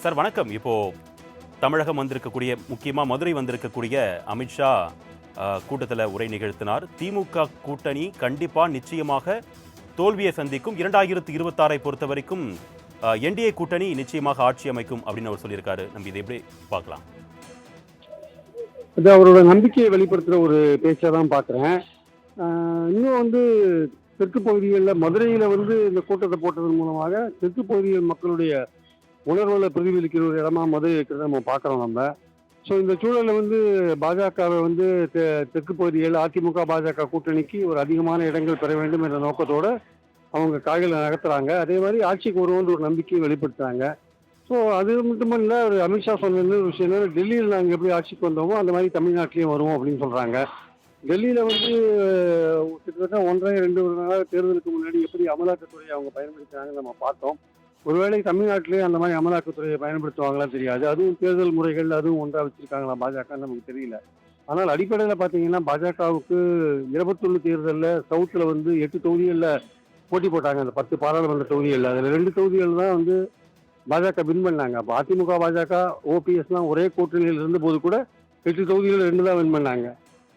Sir வணக்கம். இப்போது தமிழகம் வந்திருக்கக்கூடிய முக்கியமாக மதுரை வந்திருக்கக்கூடிய அமித்ஷா கூட்டத்தில் உரை நிகழ்த்தினார். திமுக கூட்டணி கண்டிப்பாக நிச்சயமாக தோல்வியை சந்திக்கும். இரண்டாயிரத்து இருபத்தாறை பொறுத்த வரைக்கும் என்டிஏ கூட்டணி நிச்சயமாக ஆட்சி அமைக்கும் அப்படின்னு அவர் சொல்லியிருக்காரு. நம்ம இதை எப்படி பார்க்கலாம்? இது அவரோட நம்பிக்கையை வெளிப்படுத்துகிற ஒரு பேச்சாக தான் பார்க்குறேன். இன்னும் வந்து தெற்கு பகுதிகளில் மதுரையில் வந்து இந்த கூட்டத்தை போட்டதன் மூலமாக தெற்கு பகுதிகள் மக்களுடைய உணர்வுகளை பிரதிபலிக்கிற ஒரு இடமா மதுரை இருக்கிறத நம்ம பார்க்குறோம் நம்ம. ஸோ இந்த சூழலில் வந்து பாஜகவை வந்து தெ- தெற்கு பகுதியில் அதிமுக பாஜக கூட்டணிக்கு ஒரு அதிகமான இடங்கள் பெற வேண்டும் என்ற நோக்கத்தோடு அவங்க காய்களை நகர்த்துறாங்க. அதே மாதிரி ஆட்சிக்கு வருவோன்ற ஒரு நம்பிக்கையை வெளிப்படுத்துறாங்க. ஸோ அது மட்டுமல்ல ஒரு அமித்ஷா சொன்ன ஒரு விஷயம் டெல்லியில் நாங்கள் எப்படி ஆட்சிக்கு வந்தோமோ அந்த மாதிரி தமிழ்நாட்டிலையும் வருவோம் அப்படின்னு சொல்கிறாங்க டெல்லியில் வந்து கிட்டத்தட்ட ஒன்றரை ரெண்டு வருடங்களாக தேர்தலுக்கு முன்னாடி எப்படி அமலாக்கத்துறையை அவங்க பயன்படுத்துகிறாங்கன்னு நம்ம பார்த்தோம். ஒருவேளை தமிழ்நாட்டிலேயே அந்த மாதிரி அமலாக்கத்துறையை பயன்படுத்துவாங்களா தெரியாது. அதுவும் தேர்தல் முறைகள் அதுவும் ஒன்றா வச்சிருக்காங்களா பாஜகன்னு நமக்கு தெரியல. ஆனால் அடிப்படையில் பார்த்தீங்கன்னா பாஜகவுக்கு இருபத்தொன்று தேர்தலில் சவுத்தில் வந்து எட்டு தொகுதிகளில் போட்டி போட்டாங்க. அந்த பத்து பாராளுமன்ற தொகுதிகளில். அதில் ரெண்டு தொகுதிகள் தான் வந்து பாஜக வின் பண்ணாங்க. அப்போ அதிமுக பாஜக ஓபிஎஸ்லாம் ஒரே கூட்டணியில் இருந்தபோது கூட எட்டு தொகுதிகளில் ரெண்டு தான் வின் பண்ணாங்க.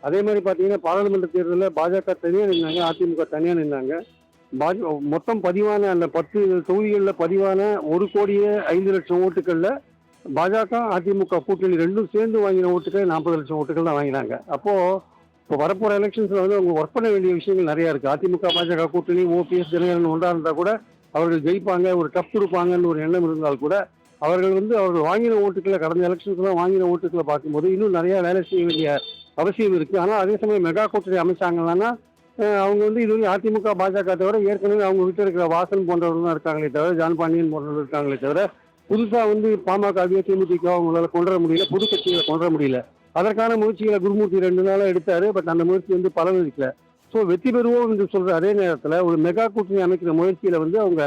அதே மாதிரி பார்த்தீங்கன்னா பாராளுமன்ற தேர்தலில் பாஜக தனியாக நின்னாங்க அதிமுக தனியாக நின்னாங்க. பாஜ மொத்தம் பதிவான அந்த பத்து தொகுதிகளில் பதிவான ஒரு கோடியே ஐந்து லட்சம் ஓட்டுகளில் பாஜக அதிமுக கூட்டணி ரெண்டும் சேர்ந்து வாங்கின ஓட்டுகள் நாற்பது லட்சம் ஓட்டுகள் தான் வாங்கினாங்க. அப்போது இப்போ வரப்போகிற எலெக்ஷன்ஸில் வந்து அவங்க ஒர்க் பண்ண வேண்டிய விஷயங்கள் நிறையா இருக்குது அதிமுக பாஜக கூட்டணி ஓபிஎஸ் தினகரன் ஒன்றா இருந்தால் கூட அவர்கள் ஜெயிப்பாங்க ஒரு டஃப் கொடுப்பாங்கன்னு ஒரு எண்ணம் இருந்தால் கூட அவர்கள் வந்து அவர்கள் வாங்கின ஓட்டுக்களை கடந்த எலெக்ஷன்ஸ்லாம் வாங்கின ஓட்டுக்களை பார்க்கும்போது இன்னும் நிறையா வேலை செய்ய வேண்டிய அவசியம் இருக்குது ஆனால் அதே சமயம் மெகா கூட்டணி அமைச்சாங்கன்னா அவங்க வந்து இது வந்து அதிமுக பாஜக தவிர ஏற்கனவே அவங்க விட்டு இருக்கிற வாசன் போன்றவர்கள் தான் இருக்காங்களே தவிர ஜான் பாண்டியன் போன்றவர்கள் இருக்காங்களே தவிர புதுசாக வந்து பாமக தேமுதிக அவங்களால கொண்டு வர முடியல புது கட்சிகளை கொண்டு வர முடியல. அதற்கான முயற்சிகளை குருமூர்த்தி ரெண்டு நாளாக எடுத்தாரு பட் அந்த முயற்சி வந்து பலனளிக்கல. ஸோ வெற்றி பெறுவோம் என்று சொல்ற அதே நேரத்தில் ஒரு மெகா கூட்டணி அமைக்கிற முயற்சியில வந்து அவங்க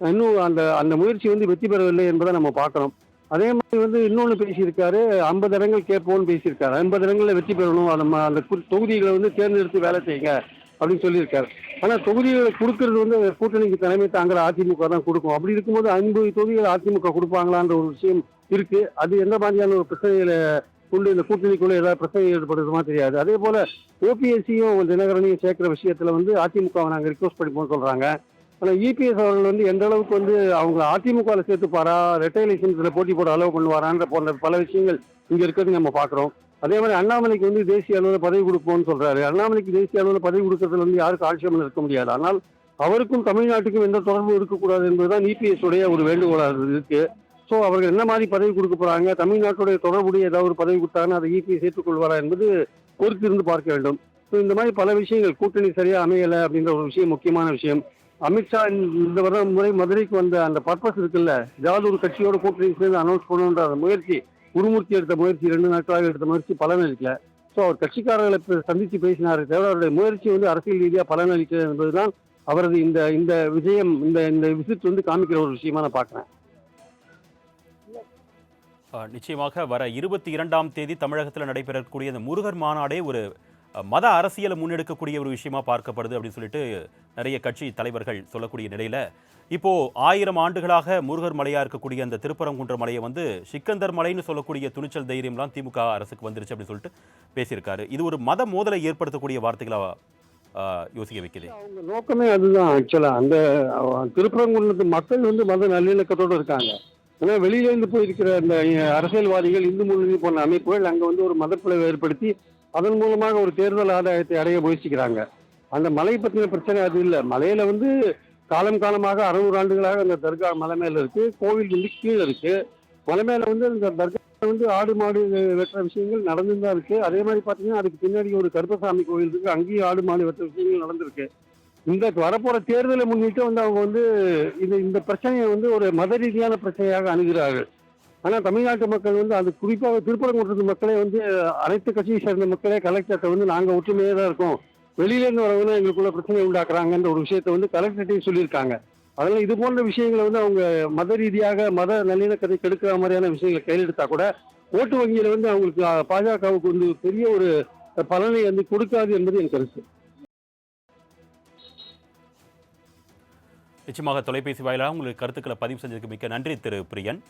இன்னும் அந்த அந்த முயற்சி வந்து வெற்றி பெறவில்லை என்பதை நம்ம பார்க்குறோம். அதே மாதிரி வந்து இன்னொன்று பேசியிருக்காரு ஐம்பது இடங்கள் கேட்போம்னு பேசியிருக்காரு. ஐம்பது இடங்களில் வெற்றி பெறணும். அந்த அந்த தொகுதிகளை வந்து தேர்ந்தெடுத்து வேலை செய்யுங்க. அப்படின்னு சொல்லியிருக்காரு. ஆனால் தொகுதிகளை கொடுக்கறது வந்து கூட்டணிக்கு தலைமை தாங்கிற அதிமுக தான் கொடுக்கும். அப்படி இருக்கும்போது ஐம்பது தொகுதிகள் அதிமுக கொடுப்பாங்களான்ற ஒரு விஷயம் இருக்கு. அது எந்த மாதிரியான ஒரு பிரச்சனைகளை கொண்டு இந்த கூட்டணிக்குள்ள ஏதாவது பிரச்சனை ஏற்படுறதுமா தெரியாது. அதே போல ஓபிஎஸ்சியும் தினகரனையும் சேர்க்கிற விஷயத்துல வந்து அதிமுகவை நாங்கள் ரிக்வஸ்ட் பண்ணிப்போம்னு சொல்றாங்க. ஆனால் இபிஎஸ் அவர்கள் வந்து எந்த அளவுக்கு வந்து அவங்க அதிமுகவில் சேர்த்துப்பாரா? ரெட்டைலேஷன்ஸில் போட்டி போட அலோவ் பண்ணுவாரான்ற போன்ற பல விஷயங்கள் இங்கே இருக்கிறது நம்ம பார்க்குறோம் அதே மாதிரி அண்ணாமலைக்கு வந்து தேசிய அளவில் பதவி கொடுப்போம்னு சொல்றாரு. அண்ணாமலைக்கு தேசிய அளவில் பதவி கொடுக்கறதுல வந்து யாருக்கும் ஆட்சேபம் இருக்க முடியாது. ஆனால் அவருக்கும் தமிழ்நாட்டுக்கும் எந்த தொடர்பும் இருக்கக்கூடாது என்பதுதான் இபிஎஸ் உடைய ஒரு வேண்டுகோளாக இருக்கு. ஸோ அவர்கள் என்ன மாதிரி பதவி கொடுக்க போறாங்க? தமிழ்நாட்டுடைய தொடர்புடைய ஏதாவது ஒரு பதவி கொடுத்தாங்கன்னா அதை இபிஎஸ் ஏற்றுக்கொள்வாரா என்பது பொறுத்து இருந்து பார்க்க வேண்டும். ஸோ இந்த மாதிரி பல விஷயங்கள் கூட்டணி சரியா அமையலை அப்படின்ற ஒரு விஷயம் முக்கியமான விஷயம். அமித்ஷா இந்த- வர முறை மதுரைக்கு வந்த அந்த பர்பஸ் இருக்குல்ல ஏதாவது ஒரு கட்சியோட கூட்டணி சேர்ந்து அனௌன்ஸ் பண்ணணுன்ற அந்த முயற்சி குருமூர்த்தி எடுத்த முயற்சி ரெண்டு நாட்களாக எடுத்த முயற்சி பலனளிக்கல. ஸோ அவர் கட்சிக்காரர்களை சந்தித்து பேசினார் தவிர அவருடைய முயற்சி வந்து அரசியல் ரீதியாக பலனளிக்கிறது என்பதுதான் அவரது இந்த இந்த விஜயம் இந்த இந்த விசிட் வந்து காமிக்கிற ஒரு விஷயமா நான் பார்க்குறேன். நிச்சயமாக வர இருபத்தி இரண்டாம் தேதி தமிழகத்தில் நடைபெறக்கூடிய இந்த முருகர் மாநாடே ஒரு மத அரசியலை முன்னெடுக்கக்கூடிய ஒரு விஷயமா பார்க்கப்படுது அப்படின்னு சொல்லிட்டு நிறைய கட்சி தலைவர்கள் சொல்லக்கூடிய நிலையில இப்போது ஆயிரம் ஆண்டுகளாக முருகர் மலையாக இருக்கக்கூடிய அந்த திருப்பரங்குன்ற மலையை வந்து சிக்கந்தர் மலைன்னு சொல்லக்கூடிய துணிச்சல் தைரியம்லாம் திமுக அரசுக்கு வந்துருச்சு அப்படின்னு சொல்லிட்டு பேசியிருக்காரு. இது ஒரு மத மோதலை ஏற்படுத்தக்கூடிய வார்த்தைகளாக ஆஹ், யோசிக்க வைக்குது அவங்க நோக்கமே அதுதான் ஆக்சுவலாக அந்த அஹ், திருப்பரங்குன்றத்து மக்கள் வந்து மத நல்லிணக்கத்தோடு இருக்காங்க. ஏன்னா வெளியில இருந்து போயிருக்கிற அந்த அரசியல்வாதிகள் இந்து முன்னணி போன்ற அமைப்புகள் அங்க வந்து ஒரு மதப்பிளவை ஏற்படுத்தி அதன் மூலமாக ஒரு தேர்தல் ஆதாயத்தை அடைய முயற்சிக்கிறாங்க. அந்த மலை பற்றின பிரச்சனை அது இல்லை. மலையில வந்து காலம் காலமாக அறுநூறு ஆண்டுகளாக அந்த தர்கா மலை மேல இருக்கு. கோவில் வந்து கீழே இருக்கு. மலை மேல வந்து அந்த தர்கா வந்து ஆடு மாடு வெட்டுற விஷயங்கள் நடந்துட்டு தான் இருக்கு. அதே மாதிரி பாத்தீங்கன்னா அதுக்கு பின்னாடி ஒரு கருப்பசாமி கோவில் இருக்கு. அங்கேயும் ஆடு மாடு வெட்டுற விஷயங்கள் நடந்திருக்கு. இந்த வரப்போற தேர்தலை முன்னிட்டு வந்து அவங்க வந்து இது இந்த பிரச்சனையை வந்து ஒரு மத ரீதியான பிரச்சனையாக அணுகிறார்கள். ஆனால் தமிழ்நாட்டு மக்கள் வந்து அது குறிப்பாக திருப்பரங்குன்றத்து மக்களே வந்து அனைத்து கட்சியை சேர்ந்த மக்களே கலெக்டர்கிட்ட வந்து நாங்கள் ஒற்றுமையாக தான் இருக்கோம். வெளியிலேருந்து வரவங்க எங்களுக்குள்ள பிரச்சனை உண்டாக்குறாங்கன்ற ஒரு விஷயத்தை வந்து கலெக்டர்கிட்டையும் சொல்லியிருக்காங்க. அதனால் இது போன்ற விஷயங்களை வந்து அவங்க மத ரீதியாக மத நல்லிணக்கத்தை கெடுக்கிற மாதிரியான விஷயங்களை கையில் எடுத்தா கூட ஓட்டு வங்கியில் வந்து அவங்களுக்கு பாஜகவுக்கு வந்து பெரிய ஒரு பலனை வந்து கொடுக்காது என்பது என் கருத்து. நிச்சயமாக தொலைபேசி வாயிலாக உங்களுக்கு கருத்துக்களை பதிவு செஞ்சதுக்கு மிக்க நன்றி திரு. பிரியன்.